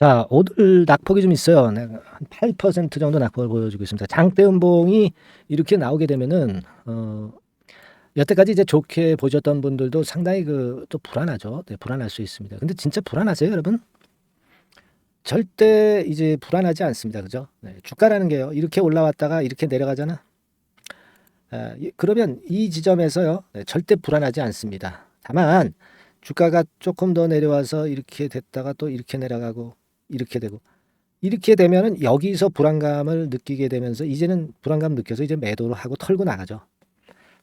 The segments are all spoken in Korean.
자, 오늘 낙폭이 좀 있어요. 네, 한8% 정도 낙폭을 보여주고 있습니다. 장대 음봉이 이렇게 나오게 되면은 어 여태까지 이제 좋게 보셨던 분들도 상당히 그 또 불안하죠. 네, 불안할 수 있습니다. 근데 진짜 불안하세요, 여러분? 절대 이제 불안하지 않습니다. 그죠? 네, 주가라는 게요. 이렇게 올라왔다가 이렇게 내려가잖아. 아, 이- 그러면 이 지점에서요. 네, 절대 불안하지 않습니다. 다만 주가가 조금 더 내려와서 이렇게 됐다가 또 이렇게 내려가고 이렇게 되고 이렇게 되면은 여기서 불안감을 느끼게 되면서 이제는 불안감 느껴서 이제 매도를 하고 털고 나가죠.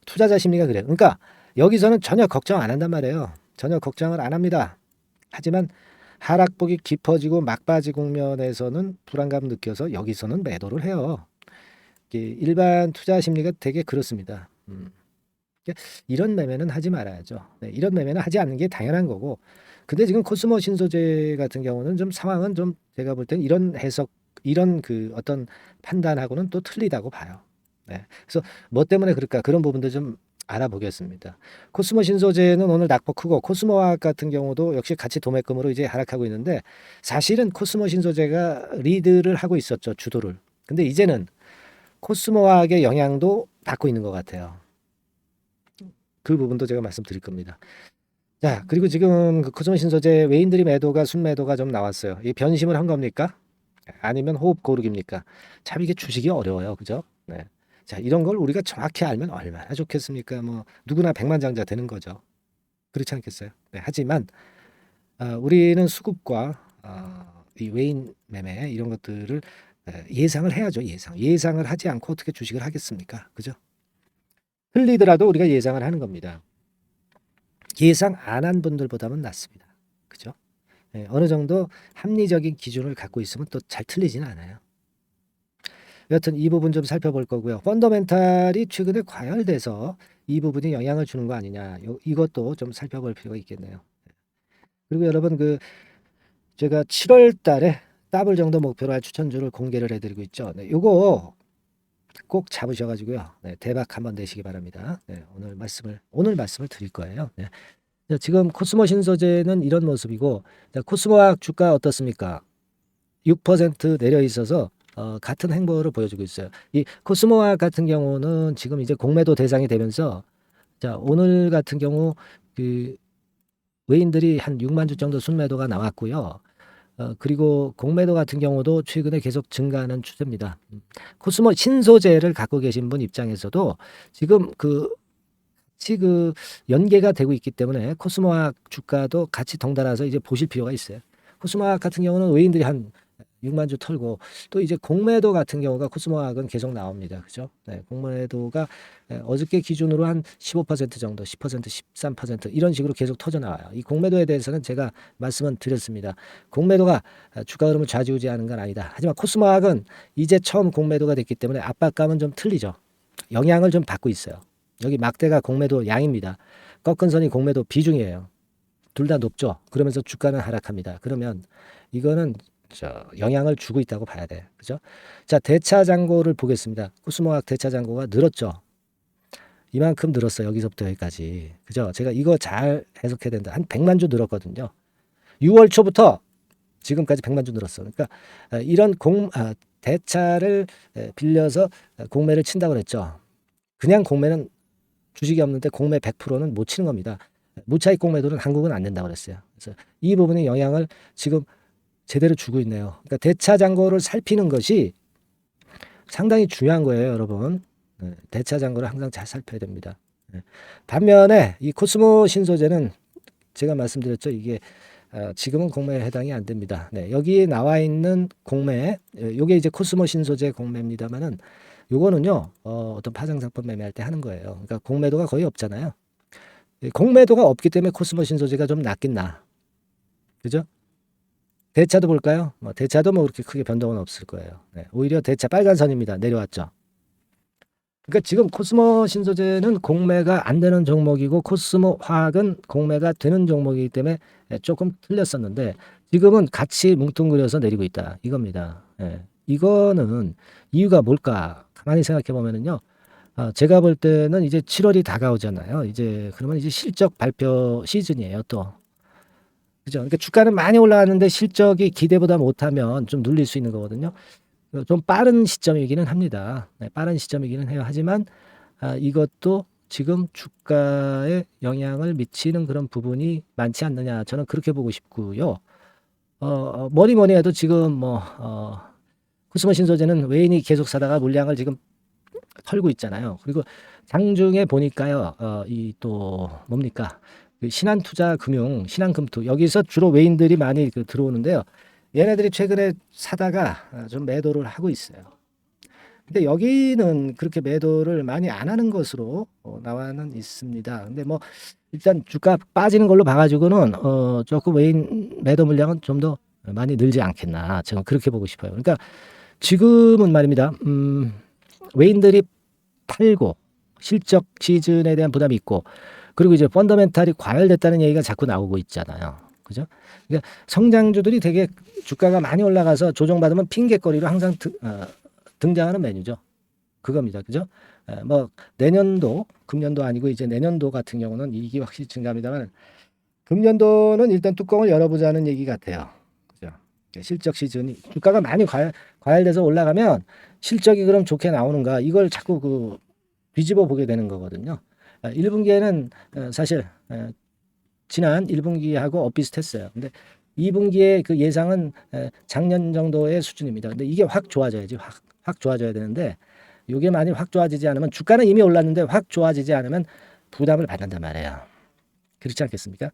투자자 심리가 그래요. 그러니까 여기서는 전혀 걱정 안 한단 말이에요. 전혀 걱정을 안 합니다. 하지만 하락폭이 깊어지고 막바지 국면에서는 불안감 느껴서 여기서는 매도를 해요. 이게 일반 투자 심리가 되게 그렇습니다. 음. 이런 매매는 하지 말아야죠. 네, 이런 매매는 하지 않는 게 당연한 거고. 근데 지금 코스모 신소재 같은 경우는 좀 상황은 좀 제가 볼 땐 이런 해석, 이런 그 어떤 판단하고는 또 틀리다고 봐요. 네. 그래서 뭐 때문에 그럴까 그런 부분도 좀 알아보겠습니다. 코스모 신소재는 오늘 낙폭 크고 코스모화학 같은 경우도 역시 같이 도매금으로 이제 하락하고 있는데 사실은 코스모 신소재가 리드를 하고 있었죠 주도를. 근데 이제는 코스모화학의 영향도 받고 있는 것 같아요. 그 부분도 제가 말씀드릴 겁니다. 자, 그리고 지금 그 코스모 신소재 외인들이 매도가 순매도가 좀 나왔어요. 이 변심을 한 겁니까? 아니면 호흡 고르기입니까? 참 이게 주식이 어려워요. 그죠? 네. 자, 이런 걸 우리가 정확히 알면 얼마나 좋겠습니까? 뭐 누구나 백만장자 되는 거죠. 그렇지 않겠어요? 네, 하지만 아, 우리는 수급과 아, 이 외인 매매 이런 것들을 에, 예상을 해야죠. 예상. 예상을 하지 않고 어떻게 주식을 하겠습니까? 그죠? 틀리더라도 우리가 예상을 하는 겁니다. 예상 안 한 분들보다는 낫습니다. 그죠? 예, 어느 정도 합리적인 기준을 갖고 있으면 또 잘 틀리지는 않아요. 여튼 이 부분 좀 살펴볼 거고요. 펀더멘탈이 최근에 과열돼서 이 부분이 영향을 주는 거 아니냐. 요- 이것도 좀 살펴볼 필요가 있겠네요. 그리고 여러분 그 제가 7월 달에 더블 정도 목표로 할 추천주를 공개를 해드리고 있죠. 네, 요거 꼭 잡으셔가지고요. 네, 대박 한번 내시기 바랍니다. 네, 오늘 말씀을 오늘 말씀을 드릴 거예요. 네. 자, 지금 코스모 신소재는 이런 모습이고 자, 코스모학 주가 어떻습니까? 6% 내려 있어서 어, 같은 행보를 보여주고 있어요. 이 코스모학 같은 경우는 지금 이제 공매도 대상이 되면서 자 오늘 같은 경우 그 외인들이 한 6만 주 정도 순매도가 나왔고요. 어, 그리고 공매도 같은 경우도 최근에 계속 증가하는 추세입니다. 음. 코스모 신소재를 갖고 계신 분 입장에서도 지금 그 같이 그 연계가 되고 있기 때문에 코스모학 주가도 같이 덩달아서 이제 보실 필요가 있어요. 코스모학 같은 경우는 외인들이 한 6만 주 털고 또 이제 공매도 같은 경우가 코스모학은 계속 나옵니다. 그죠? 네, 공매도가 예, 어저께 기준으로 한 15% 정도, 10%, 13% 이런 식으로 계속 터져 나와요. 이 공매도에 대해서는 제가 말씀은 드렸습니다. 공매도가 아, 주가 흐름을 좌지우지하는 건 아니다. 하지만 코스모학은 이제 처음 공매도가 됐기 때문에 압박감은 좀 틀리죠. 영향을 좀 받고 있어요. 여기 막대가 공매도 양입니다. 꺾은 선이 공매도 비중이에요. 둘 다 높죠. 그러면서 주가는 하락합니다. 그러면 이거는 저 영향을 주고 있다고 봐야 돼. 그죠? 자, 대차 잔고를 보겠습니다. 코스모학 대차 잔고가 늘었죠. 이만큼 늘었어. 여기서부터 여기까지. 그죠? 제가 이거 잘 해석해야 된다. 한 100만 주 늘었거든요. 6월 초부터 지금까지 100만 주 늘었어. 그러니까 아, 이런 공 아, 대차를 에, 빌려서 공매를 친다고 그랬죠. 그냥 공매는 주식이 없는데 공매 100%는 못 치는 겁니다. 무차익 공매도는 한국은 안 된다고 그랬어요. 그래서 이 부분의 영향을 지금 제대로 주고 있네요. 그러니까 대차 잔고를 살피는 것이 상당히 중요한 거예요, 여러분. 네, 대차 잔고를 항상 잘 살펴야 됩니다. 네. 반면에 이 코스모 신소재는 제가 말씀드렸죠. 이게 어, 지금은 공매에 해당이 안 됩니다. 네, 여기에 나와 있는 공매, 이게 이제 코스모 신소재 공매입니다만은 요거는요, 어, 어떤 파생 상품 매매할 때 하는 거예요. 그러니까 공매도가 거의 없잖아요. 이 공매도가 없기 때문에 코스모 신소재가 좀 낫긴 나. 그죠? 대차도 볼까요? 뭐 대차도 뭐 그렇게 크게 변동은 없을 거예요. 네, 오히려 대차 빨간 선입니다. 내려왔죠. 그러니까 지금 코스모 신소재는 공매가 안 되는 종목이고 코스모 화학은 공매가 되는 종목이기 때문에 예, 조금 틀렸었는데 지금은 같이 뭉뚱그려서 내리고 있다. 이겁니다. 예, 이거는 이유가 뭘까? 가만히 생각해 보면은요. 아, 제가 볼 때는 이제 7월이 다가오잖아요. 이제 그러면 이제 실적 발표 시즌이에요. 또 그죠? 그러니까 주가는 많이 올라왔는데 실적이 기대보다 못하면 좀 눌릴 수 있는 거거든요. 어, 좀 빠른 시점이기는 합니다. 네, 빠른 시점이기는 해요. 하지만 아, 이것도 지금 주가에 영향을 미치는 그런 부분이 많지 않느냐. 저는 그렇게 보고 싶고요. 어, 어, 뭐니 뭐니 해도 지금 뭐, 어, 코스모 신소재는 외인이 계속 사다가 물량을 지금 털고 있잖아요. 그리고 장중에 보니까요, 어, 이 또 뭡니까? 그 신한투자금융, 신한금투 여기서 주로 외인들이 많이 그 들어오는데요. 얘네들이 최근에 사다가 아, 좀 매도를 하고 있어요. 근데 여기는 그렇게 매도를 많이 안 하는 것으로 어, 나와는 있습니다. 근데 뭐 일단 주가 빠지는 걸로 봐가지고는 어, 조금 외인 매도 물량은 좀 더 많이 늘지 않겠나 저는 그렇게 보고 싶어요. 그러니까 지금은 말입니다. 음, 외인들이 팔고 실적 시즌에 대한 부담이 있고 그리고 이제 펀더멘탈이 과열됐다는 얘기가 자꾸 나오고 있잖아요. 그죠? 그러니까 성장주들이 되게 주가가 많이 올라가서 조정받으면 핑계거리로 항상 등, 어, 등장하는 메뉴죠. 그겁니다. 그죠? 에, 뭐 내년도 금년도 아니고 이제 내년도 같은 경우는 이익이 확실히 증가합니다만 금년도는 일단 뚜껑을 열어보자는 얘기 같아요. 그죠? 실적 시즌이 주가가 많이 과열, 과열돼서 올라가면 실적이 그럼 좋게 나오는가 이걸 자꾸 그 뒤집어 보게 되는 거거든요. 1분기에는 사실 에, 지난 1분기하고 엇비슷했어요. 근데 2분기에 그 예상은 에, 작년 정도의 수준입니다. 근데 이게 확 좋아져야지 확, 확 좋아져야 되는데 이게 많이 확 좋아지지 않으면 주가는 이미 올랐는데 확 좋아지지 않으면 부담을 받는단 말이에요. 그렇지 않겠습니까?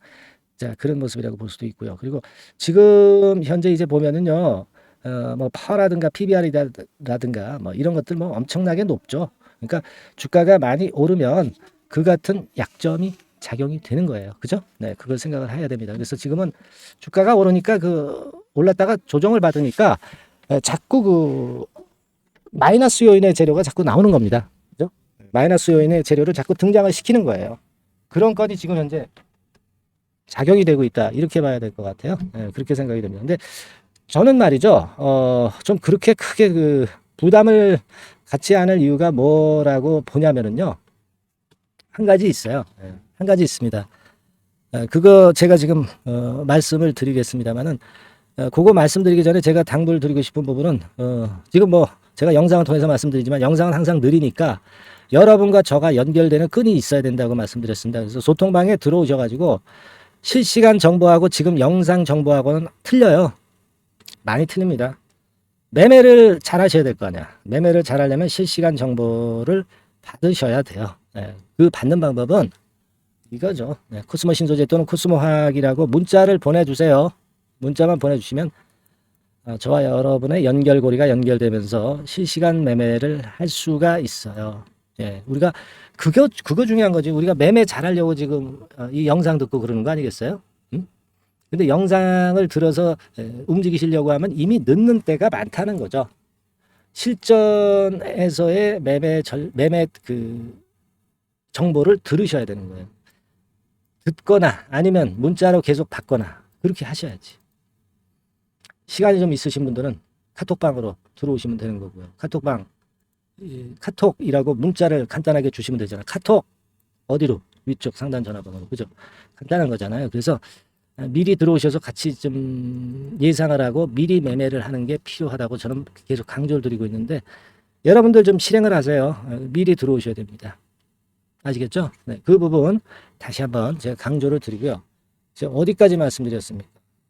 자 그런 모습이라고 볼 수도 있고요. 그리고 지금 현재 이제 보면은요, 어, 뭐 파라든가 PBR이라든가 뭐 이런 것들 뭐 엄청나게 높죠. 그러니까 주가가 많이 오르면 그 같은 약점이 작용이 되는 거예요. 그죠? 네, 그걸 생각을 해야 됩니다. 그래서 지금은 주가가 오르니까 그 올랐다가 조정을 받으니까 에, 자꾸 그 마이너스 요인의 재료가 자꾸 나오는 겁니다. 그죠? 마이너스 요인의 재료를 자꾸 등장을 시키는 거예요. 그런 건이 지금 현재 작용이 되고 있다. 이렇게 봐야 될 것 같아요. 네, 그렇게 생각이 됩니다. 근데 저는 말이죠. 어, 좀 그렇게 크게 그 부담을 갖지 않을 이유가 뭐라고 보냐면은요. 한 가지 있어요. 예, 한 가지 있습니다. 어, 그거 제가 지금 어, 말씀을 드리겠습니다만은 어, 그거 말씀드리기 전에 제가 당부를 드리고 싶은 부분은 어, 지금 뭐 제가 영상을 통해서 말씀드리지만 영상은 항상 느리니까 여러분과 저가 연결되는 끈이 있어야 된다고 말씀드렸습니다. 그래서 소통방에 들어오셔가지고 실시간 정보하고 지금 영상 정보하고는 틀려요. 많이 틀립니다. 매매를 잘 하셔야 될 거 아니야. 매매를 잘 하려면 실시간 정보를 받으셔야 돼요. 네, 그 받는 방법은 이거죠. 네, 코스모 신소재 또는 코스모 화학이라고 문자를 보내주세요. 문자만 보내주시면 어, 저와 여러분의 연결고리가 연결되면서 실시간 매매를 할 수가 있어요. 예, 우리가 그거 그거 중요한 거지. 우리가 매매 잘하려고 지금 어, 이 영상 듣고 그러는 거 아니겠어요? 응? 근데 영상을 들어서 에, 움직이시려고 하면 이미 늦는 때가 많다는 거죠. 실전에서의 매매 절, 매매 그 정보를 들으셔야 되는 거예요. 듣거나 아니면 문자로 계속 받거나 그렇게 하셔야지. 시간이 좀 있으신 분들은 카톡방으로 들어오시면 되는 거고요. 카톡방 이 카톡이라고 문자를 간단하게 주시면 되잖아요. 카톡 어디로 위쪽 상단 전화번호로 그죠? 간단한 거잖아요. 그래서 미리 들어오셔서 같이 좀 예상을 하고 미리 매매를 하는 게 필요하다고 저는 계속 강조를 드리고 있는데 여러분들 좀 실행을 하세요. 어, 미리 들어오셔야 됩니다. 아시겠죠? 네, 그 부분 다시 한번 제가 강조를 드리고요. 제가 어디까지 말씀드렸습니까?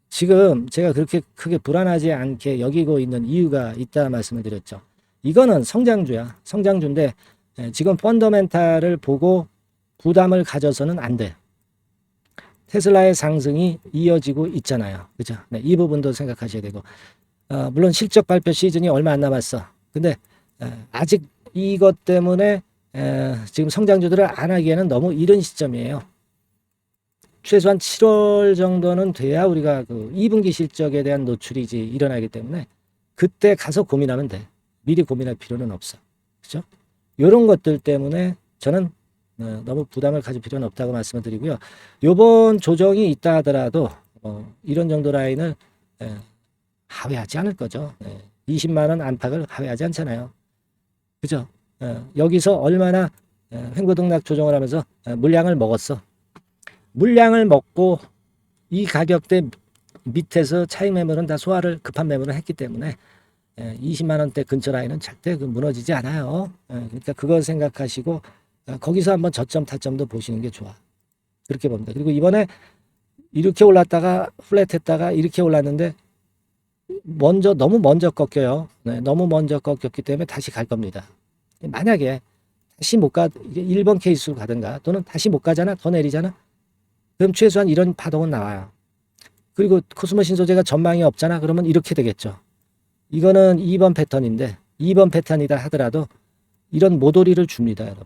지금 제가 그렇게 크게 불안하지 않게 여기고 있는 이유가 있다 말씀을 드렸죠. 이거는 성장주야. 성장주인데 예, 지금 펀더멘탈을 보고 부담을 가져서는 안 돼. 테슬라의 상승이 이어지고 있잖아요. 그죠? 네, 이 부분도 생각하셔야 되고. 어, 물론 실적 발표 시즌이 얼마 안 남았어. 근데 에, 아직 이것 때문에 에, 지금 성장주들을 안 하기에는 너무 이른 시점이에요. 최소한 7월 정도는 돼야 우리가 그 2분기 실적에 대한 노출이 이제 일어나기 때문에 그때 가서 고민하면 돼. 미리 고민할 필요는 없어. 그죠? 요런 것들 때문에 저는 어, 너무 부담을 가질 필요는 없다고 말씀을 드리고요. 요번 조정이 있다 하더라도 어, 이런 정도 라인을 에, 하회하지 않을 거죠. 예, 20만 원 안팎을 하회하지 않잖아요. 그죠? 어, 여기서 얼마나 어, 횡보등락 조정을 하면서 어, 물량을 먹었어. 물량을 먹고 이 가격대 밑에서 차익 매물은 다 소화를 급한 매물을 했기 때문에 예, 20만 원대 근처 라인은 절대 그 무너지지 않아요. 예, 그러니까 그걸 생각하시고 어, 거기서 한번 저점 타점도 보시는 게 좋아. 그렇게 봅니다. 그리고 이번에 이렇게 올랐다가 플랫했다가 이렇게 올랐는데 먼저 너무 먼저 꺾여요. 네, 너무 먼저 꺾였기 때문에 다시 갈 겁니다. 만약에 다시 못 가, 이제 1번 케이스로 가든가 또는 다시 못 가잖아, 더 내리잖아. 그럼 최소한 이런 파동은 나와요. 그리고 코스모 신소재가 전망이 없잖아. 그러면 이렇게 되겠죠. 이거는 2번 패턴인데 2번 패턴이다 하더라도 이런 모도리를 줍니다, 여러분.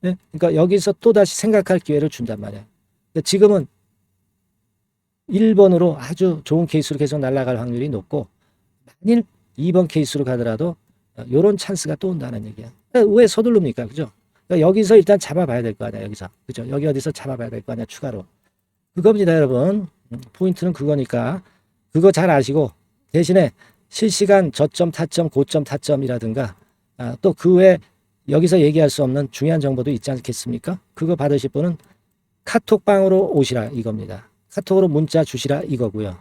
네? 그러니까 여기서 또 다시 생각할 기회를 준단 말이야. 그러니까 지금은 1번으로 아주 좋은 케이스로 계속 날아갈 확률이 높고 만일 2번 케이스로 가더라도 이런 찬스가 또 온다는 얘기야. 그러니까 왜 서두릅니까? 그죠? 그러니까 여기서 일단 잡아봐야 될 거 아니야, 여기서. 그죠? 여기 어디서 잡아봐야 될 거 아니야, 추가로. 그겁니다, 여러분. 음, 포인트는 그거니까. 그거 잘 아시고, 대신에 실시간 저점, 타점, 고점, 타점이라든가, 아, 또그 외 여기서 얘기할 수 없는 중요한 정보도 있지 않겠습니까? 그거 받으실 분은 카톡방으로 오시라 이겁니다. 카톡으로 문자 주시라 이거고요.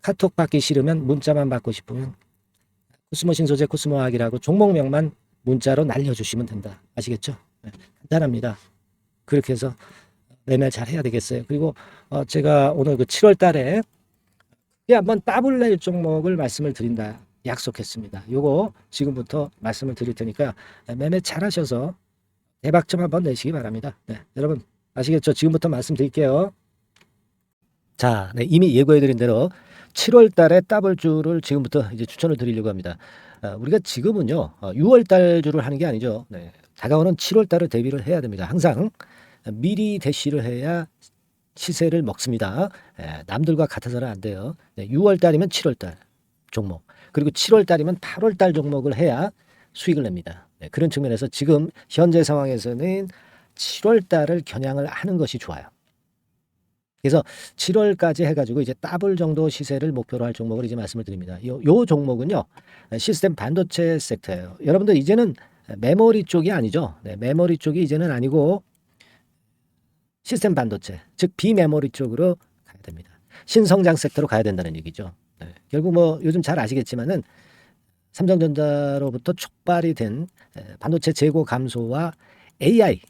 카톡 받기 싫으면 문자만 받고 싶으면 코스모 신소재 코스모학이라고 종목명만 문자로 날려주시면 된다. 아시겠죠? 네, 간단합니다. 그렇게 해서 매매 잘 해야 되겠어요. 그리고 어, 제가 오늘 그 7월 달에 크게 한번 따블 낼 종목을 말씀을 드린다. 약속했습니다. 요거 지금부터 말씀을 드릴 테니까 매매 잘 하셔서 대박점 한번 내시기 바랍니다. 네, 여러분 아시겠죠? 지금부터 말씀드릴게요. 자, 네, 이미 예고해드린 대로 7월 달에 더블주를 지금부터 이제 추천을 드리려고 합니다. 아, 우리가 지금은요, 6월 달 주를 하는 게 아니죠. 네, 다가오는 7월 달을 대비를 해야 됩니다. 항상 미리 대시를 해야 시세를 먹습니다. 예, 남들과 같아서는 안 돼요. 네, 6월 달이면 7월 달 종목, 그리고 7월 달이면 8월 달 종목을 해야 수익을 냅니다. 네, 그런 측면에서 지금 현재 상황에서는 7월 달을 겨냥을 하는 것이 좋아요. 그래서 7월까지 해가지고 이제 더블 정도 시세를 목표로 할 종목을 이제 말씀을 드립니다. 요, 요 종목은요 시스템 반도체 섹터예요. 여러분들 이제는 메모리 쪽이 아니죠. 네, 메모리 쪽이 이제는 아니고 시스템 반도체, 즉 비메모리 쪽으로 가야 됩니다. 신성장 섹터로 가야 된다는 얘기죠. 네, 결국 뭐 요즘 잘 아시겠지만은 삼성전자로부터 촉발이 된 반도체 재고 감소와 AI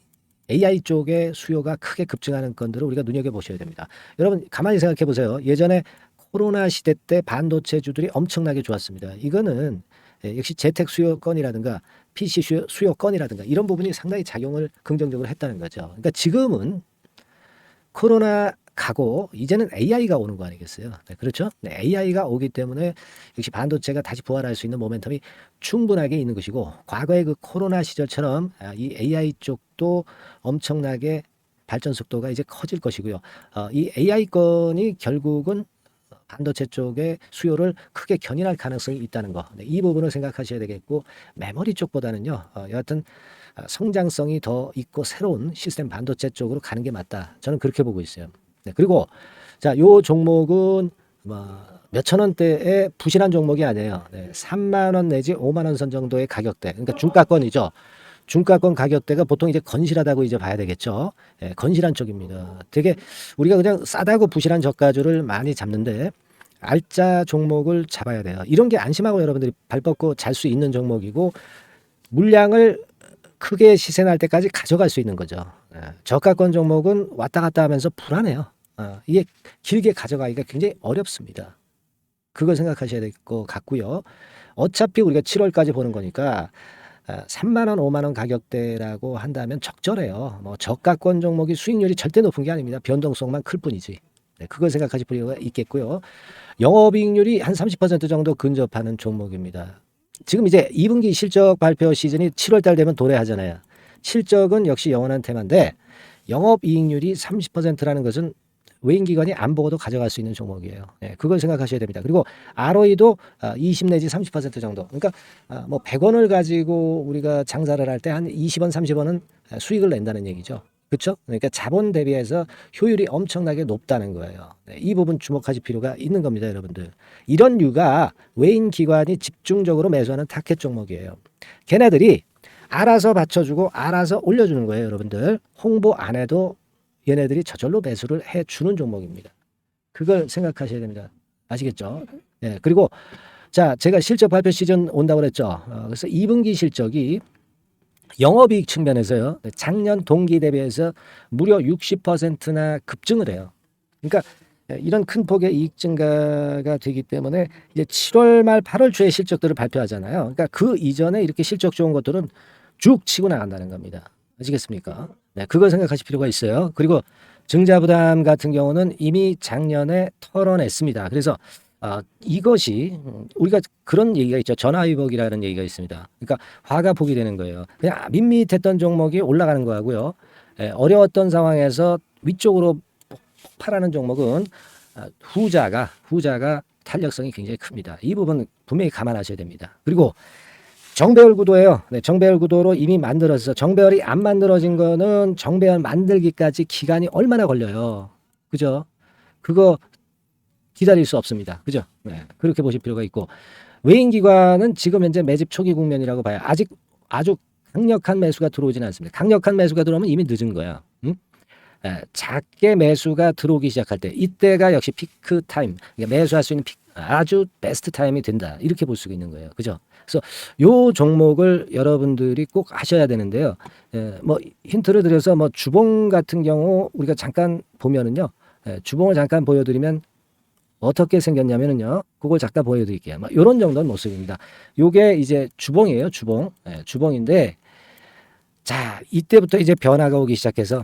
AI 쪽의 수요가 크게 급증하는 건들을 우리가 눈여겨 보셔야 됩니다. 여러분 가만히 생각해 보세요. 예전에 코로나 시대 때 반도체 주들이 엄청나게 좋았습니다. 이거는 예, 역시 재택 수요건이라든가 PC 수요, 수요건이라든가 이런 부분이 상당히 작용을 긍정적으로 했다는 거죠. 그러니까 지금은 코로나 가고 이제는 AI가 오는 거 아니겠어요? 네, 그렇죠? 네, AI가 오기 때문에 역시 반도체가 다시 부활할 수 있는 모멘텀이 충분하게 있는 것이고 과거의 그 코로나 시절처럼 아, 이 AI 쪽도 엄청나게 발전 속도가 이제 커질 것이고요. 어, 이 AI 건이 결국은 반도체 쪽의 수요를 크게 견인할 가능성이 있다는 거. 네, 이 부분을 생각하셔야 되겠고 메모리 쪽보다는요. 어, 여하튼 어, 성장성이 더 있고 새로운 시스템 반도체 쪽으로 가는 게 맞다. 저는 그렇게 보고 있어요. 네, 그리고 자, 요 종목은 뭐 몇천 원대의 부실한 종목이 아니에요. 네, 3만 원 내지 5만 원 선 정도의 가격대. 그러니까 중가권이죠. 중가권 가격대가 보통 이제 건실하다고 이제 봐야 되겠죠. 예, 건실한 쪽입니다. 되게 우리가 그냥 싸다고 부실한 저가주를 많이 잡는데 알짜 종목을 잡아야 돼요. 이런 게 안심하고 여러분들이 발 뻗고 잘 수 있는 종목이고 물량을 크게 시세 날 때까지 가져갈 수 있는 거죠. 예, 저가권 종목은 왔다 갔다 하면서 불안해요. 어, 이게 길게 가져가기가 굉장히 어렵습니다. 그걸 생각하셔야 될 것 같고요. 어차피 우리가 7월까지 보는 거니까 3만 원, 5만 원 가격대라고 한다면 적절해요. 뭐 저가권 종목이 수익률이 절대 높은 게 아닙니다. 변동성만 클 뿐이지. 네, 그걸 생각하실 필요가 있겠고요. 영업이익률이 한 30% 정도 근접하는 종목입니다. 지금 이제 2분기 실적 발표 시즌이 7월 달 되면 도래하잖아요. 실적은 역시 영원한 테마인데 영업이익률이 30%라는 것은 외인기관이 안 보고도 가져갈 수 있는 종목이에요. 네, 그걸 생각하셔야 됩니다. 그리고 ROE도 20 내지 30% 정도. 그러니까 아, 뭐 100원을 가지고 우리가 장사를 할 때 한 20원, 30원은 수익을 낸다는 얘기죠. 그렇죠? 그러니까 자본 대비해서 효율이 엄청나게 높다는 거예요. 네, 이 부분 주목하실 필요가 있는 겁니다, 여러분들. 이런 류가 외인 기관이 집중적으로 매수하는 타켓 종목이에요. 걔네들이 알아서 받쳐주고 알아서 올려주는 거예요, 여러분들. 홍보 안 해도 얘네들이 저절로 매수를 해 주는 종목입니다. 그걸 생각하셔야 됩니다. 아시겠죠? 예. 그리고 자, 제가 실적 발표 시즌 온다고 그랬죠. 어, 그래서 2분기 실적이 영업이익 측면에서요. 작년 동기 대비해서 무려 60%나 급증을 해요. 그러니까 이런 큰 폭의 이익 증가가 되기 때문에 이제 7월 말 8월 초에 실적들을 발표하잖아요. 그러니까 그 이전에 이렇게 실적 좋은 것들은 쭉 치고 나간다는 겁니다. 아시겠습니까? 네, 그걸 생각하실 필요가 있어요. 그리고 증자 부담 같은 경우는 이미 작년에 털어냈습니다. 그래서 아, 이것이 음, 우리가 그런 얘기가 있죠. 전화위복이라는 얘기가 있습니다. 그러니까 화가 복이 되는 거예요. 그냥 밋밋했던 종목이 올라가는 거하고요. 예, 어려웠던 상황에서 위쪽으로 폭발하는 종목은 아, 후자가 후자가 탄력성이 굉장히 큽니다. 이 부분 분명히 감안하셔야 됩니다. 그리고 정배열 구도예요. 네, 정배열 구도로 이미 만들어서 정배열이 안 만들어진 거는 정배열 만들기까지 기간이 얼마나 걸려요. 그죠? 그거 기다릴 수 없습니다. 그죠? 네, 그렇게 보실 필요가 있고 외인 기관은 지금 현재 매집 초기 국면이라고 봐요. 아직 아주 강력한 매수가 들어오지는 않습니다. 강력한 매수가 들어오면 이미 늦은 거야. 응? 에, 작게 매수가 들어오기 시작할 때 이때가 역시 피크 타임, 그러니까 매수할 수 있는 피, 아주 베스트 타임이 된다. 이렇게 볼 수가 있는 거예요. 그죠? 그래서 요 종목을 여러분들이 꼭 하셔야 되는데요. 에, 뭐 힌트를 드려서 뭐 주봉 같은 경우 우리가 잠깐 보면은요. 에, 주봉을 잠깐 보여드리면 어떻게 생겼냐면은요. 그걸 잠깐 보여드릴게요. 뭐 이런 정도는 모습입니다. 요게 이제 주봉이에요. 주봉. 예, 주봉인데 자 이때부터 이제 변화가 오기 시작해서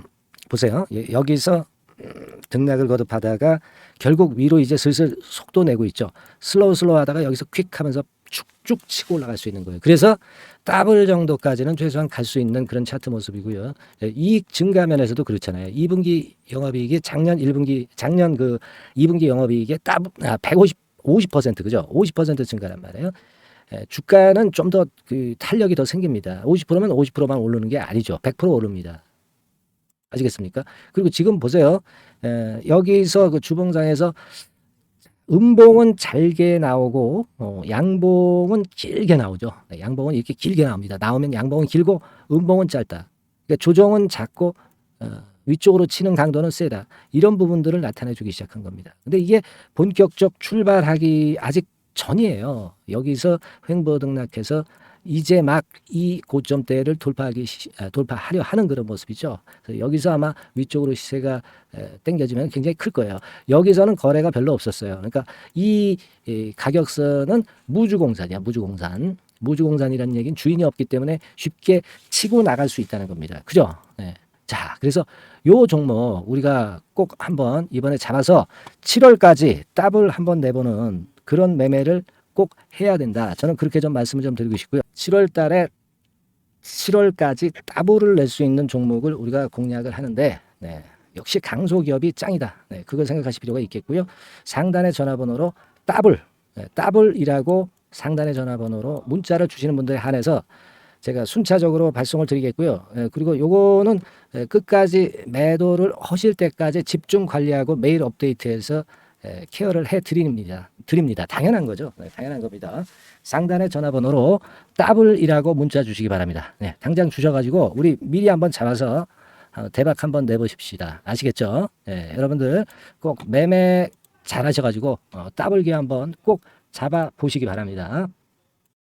보세요. 예, 여기서 음, 등락을 거듭하다가 결국 위로 이제 슬슬 속도 내고 있죠. 슬로우 슬로우 하다가 여기서 퀵 하면서 쭉쭉 치고 올라갈 수 있는 거예요. 그래서 더블 정도까지는 최소한 갈 수 있는 그런 차트 모습이고요. 예, 이익 증가 면에서도 그렇잖아요. 2분기 영업이익이 작년 1분기 작년 그 2분기 영업이익의 더블 아, 150 50% 그죠? 50% 증가란 말이에요. 예, 주가는 좀 더 그 탄력이 더 생깁니다. 50%면 50%만 오르는 게 아니죠. 100% 오릅니다. 아시겠습니까? 그리고 지금 보세요. 에, 여기서 그 주봉상에서 음봉은 잘게 나오고 어, 양봉은 길게 나오죠. 네, 양봉은 이렇게 길게 나옵니다. 나오면 양봉은 길고 음봉은 짧다. 그러니까 조정은 작고 어, 위쪽으로 치는 강도는 세다. 이런 부분들을 나타내주기 시작한 겁니다. 근데 이게 본격적 출발하기 아직 전이에요. 여기서 횡보 등락해서 이제 막 이 고점대를 돌파하기 시- 아, 돌파하려 하는 그런 모습이죠. 여기서 아마 위쪽으로 시세가 에, 당겨지면 굉장히 클 거예요. 여기서는 거래가 별로 없었어요. 그러니까 이, 이 가격선은 무주공산이야, 무주공산. 무주공산이라는 얘기는 주인이 없기 때문에 쉽게 치고 나갈 수 있다는 겁니다. 그죠? 네. 자, 그래서 요 종목 우리가 꼭 한번 이번에 잡아서 7월까지 더블 한번 내보는 그런 매매를 꼭 해야 된다. 저는 그렇게 좀 말씀을 좀 드리고 싶고요. 7월 달에 7월까지 더블을 낼 수 있는 종목을 우리가 공략을 하는데 네, 역시 강소기업이 짱이다. 네, 그걸 생각하실 필요가 있겠고요. 상단의 전화번호로 더블, 네, 더블이라고 상단의 전화번호로 문자를 주시는 분들에 한해서 제가 순차적으로 발송을 드리겠고요. 예, 그리고 요거는 예, 끝까지 매도를 하실 때까지 집중 관리하고 매일 업데이트해서 예, 케어를 해 드립니다. 드립니다. 당연한 거죠. 네, 당연한 겁니다. 상단의 전화번호로 더블이라고 문자 주시기 바랍니다. 네, 당장 주셔가지고 우리 미리 한번 잡아서 어, 대박 한번 내보십시다. 아시겠죠? 네, 여러분들 꼭 매매 잘하셔가지고 어, 더블기 한번 꼭 잡아 보시기 바랍니다.